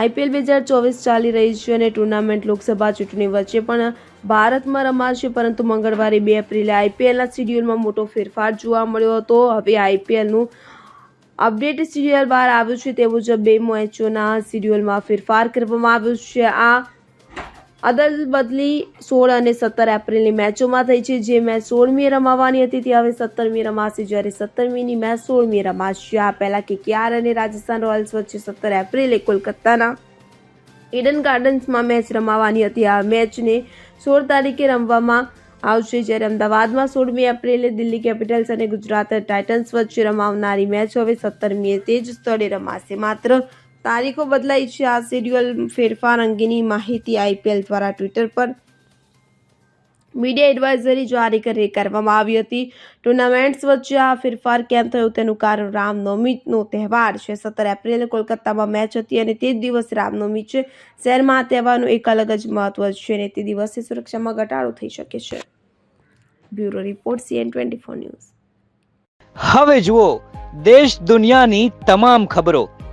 IPL બે હજાર ચોવીસ ચાલી રહી છે અને ટુર્નામેન્ટ લોકસભા ચૂંટણી વચ્ચે પણ ભારતમાં રમાશે, પરંતુ મંગળવારે બે એપ્રિલે આઈપીએલના શિડ્યુલમાં મોટો ફેરફાર જોવા મળ્યો હતો. હવે આઈપીએલનું અપડેટ શિડ્યુલ બહાર આવ્યું છે, તે મુજબ બે મેચોના શિડ્યુલમાં ફેરફાર કરવામાં આવ્યો છે. આ અદલ બદલી સોળ અને સત્તર એપ્રિલની મેચોમાં થઈ છે. જે મેચ સોળમી રમાવાની હતી, તે હવે સત્તરમી રમાશે. જ્યારે સત્તરમીની મેચ સોળમી રમાશે. આ પહેલા કેકેઆર અને રાજસ્થાન રોયલ્સ વચ્ચે સત્તર એપ્રિલે કોલકાતાના ઈડન ગાર્ડન્સમાં મેચ રમાવાની હતી. આ મેચને સોળ તારીખે રમવામાં આવશે. જ્યારે અમદાવાદમાં સોળમી એપ્રિલે દિલ્હી કેપિટલ્સ અને ગુજરાત ટાઇટન્સ વચ્ચે રમાવનારી મેચ હવે સત્તરમીએ તે જ સ્થળે રમાશે. માત્ર તારીખો બદલાઈ છે. આ શેડ્યુઅલ ફેરફાર અંગેની માહિતી આઈપીએલ દ્વારા ટ્વિટર પર મીડિયા એડવાઇઝરી જારી કરી કરવામાં આવી હતી. ટુર્નામેન્ટ્સ વચ્ચે આ ફેરફાર કેમ થયો તેનું કારણ રામનવમીનો તહેવાર છે. સત્તર એપ્રિલે કોલકાતામાં મેચ હતી અને તે જ દિવસે રામનવમી છે. શહેરમાં આ તહેવારનું એક અલગ જ મહત્વ છે અને તે દિવસે સુરક્ષામાં ઘટાડો થઈ શકે છે. Bureau report CN twenty four news. હવે જુઓ, દેશ દુનિયાની તમામ ખબરો.